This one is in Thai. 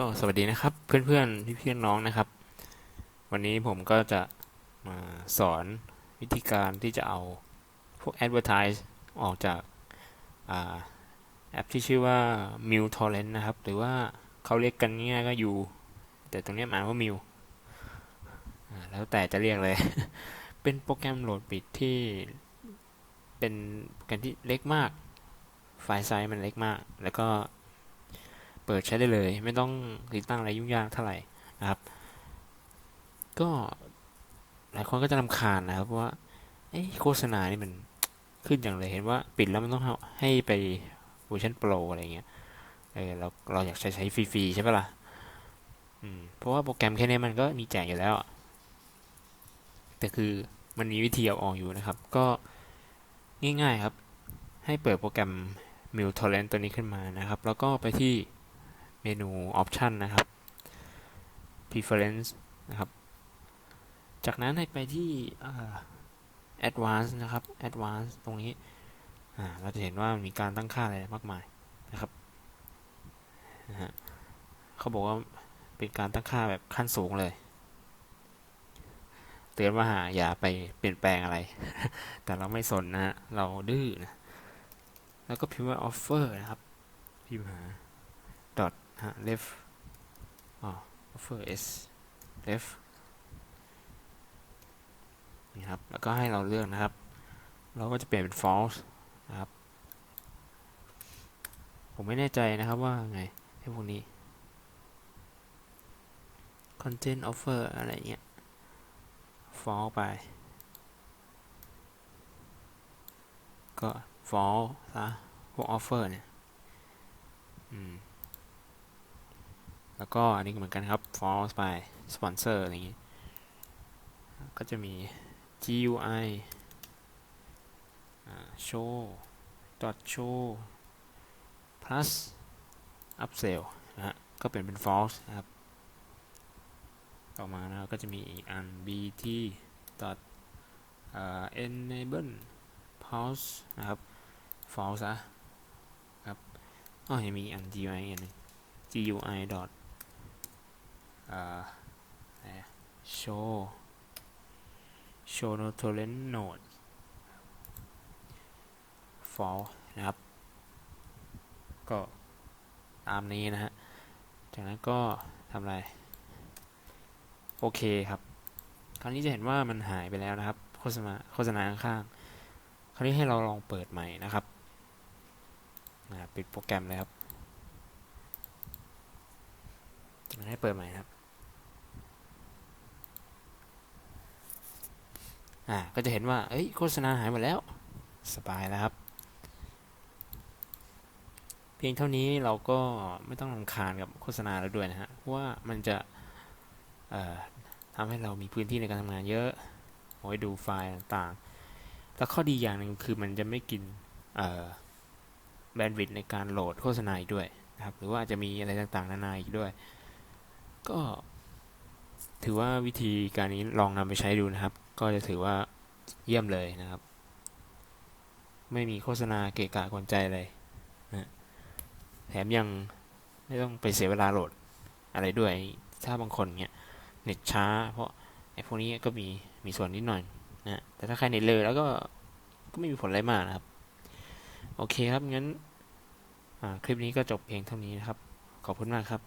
ก็สวัสดีนะครับเพื่อนๆพี่พี่น้องนะครับ วันนี้ผมก็จะมาสอนวิธีการที่จะเอาพวก Advertise ออกจากอาแอปที่ชื่อว่า m u t o r r e n t นะครับ หรือว่าเขาเรียกกันง่ายก็อยู่ แต่ตรงนี้หมายว่า m u แล้วแต่จะเรียกเลย เป็นโปรแกรมโหลดปิดที่เป็นโปรแกรมที่เล็กมาก ไฟล์ไซส์มันเล็กมาก แล้วก็ เปิดใช้ได้เลย ไม่ต้องติดตั้งอะไรยุ่งยากเท่าไหร่นะครับ ก็หลายคนก็จะรำคาญนะครับเพราะว่าโฆษณานี่มันขึ้นอย่างเลยเห็นว่าปิดแล้วมันต้องให้ไปเวอร์ชันโปรอะไรเงี้ยเออเราเราอยากใช้ใช้ฟรีๆใช่ปะล่ะอืมเพราะว่าโปรแกรมแค่นี้มันก็มีแจกอยู่แล้ว แต่คือมันมีวิธีเอาออกอยู่นะครับ ก็ง่ายๆครับ ให้เปิดโปรแกรม m i l Torrent ตัวนี้ขึ้นมานะครับ แล้วก็ไปที่ เมนู Option นะครับ Preference นะครับ จากนั้นให้ไปที่ Advanced นะครับ Advanced ตรงนี้เราจะเห็นว่ามีการตั้งค่าอะไรมากมายนะครับนะฮะเขาบอกว่าเป็นการตั้งค่าแบบขั้นสูงเลย เตือนว่าอย่าไปเปลี่ยนแปลงอะไร แต่เราไม่สนนะเราดื้อนะ แล้วก็พิมพ์ว่า offer นะครับ พิมพ์หา ฮะ left อ๋อ offer s left นี่ครับ แล้วก็ให้เราเลือกนะครับ เราก็จะเปลี่ยนเป็น false นะครับ ผมไม่แน่ใจนะครับว่าไงไอ้พวกนี้ content offer อะไรเงี้ย false ไป ก็ false ซะพวก offer เนี่ย อืม แล้วก็อันนี้เหมือนกันครับ false ไป sponsor อะไรอย่างงี้ ก็จะมี GUI show dot show plus upsell นะฮะ ก็เปลี่ยนเป็น false นะครับ ต่อมานะก็จะมีอีกอัน bt dot enable pause นะครับ false อะครับอ๋อยังมีอัน GUI อันนึง GUI dot show show no torrent node false นะครับ ก็ตามนี้นะฮะ จากนั้นก็ทำอะไร โอเคครับ คราวนี้จะเห็นว่ามันหายไปแล้วนะครับ โฆษณาโฆษณาข้างๆ คราวนี้ให้เราลองเปิดใหม่นะครับนะปิดโปรแกรมเลยครับ ให้เปิดใหม่ครับ อ่าก็จะเห็นว่าเอ้ยโฆษณาหายหมดแล้วสบายแล้วครับ เพียงเท่านี้เราก็ไม่ต้องรำคาญกับโฆษณาแล้วด้วยนะฮะเพราะว่ามันจะทำให้เรามีพื้นที่ในการทำงานเยอะเอาไว้ดูไฟล์ต่างๆ แล้วข้อดีอย่างหนึ่งคือมันจะไม่กินแบนด์วิดในการโหลดโฆษณาอีกด้วยนะครับ หรือว่าจะมีอะไรต่างๆ นานาอีกด้วย ก็ ถือว่าวิธีการนี้ลองนำไปใช้ดูนะครับ ก็จะถือว่าเยี่ยมเลยนะครับ ไม่มีโฆษณาเกะกะกวนใจเลยนะแถมยังไม่ต้องไปเสียเวลาโหลดอะไรด้วย ถ้าบางคนเนี้ยเน็ตช้า เพราะไอ้พวกนี้ก็มีมีส่วนนิดหน่อยนะแต่ถ้าใครเน็ตเร็วแล้วก็ก็ไม่มีผลอะไรมากนะครับ โอเคครับงั้นคลิปนี้ก็จบเพียงเท่านี้นะครับ ขอบคุณมากครับ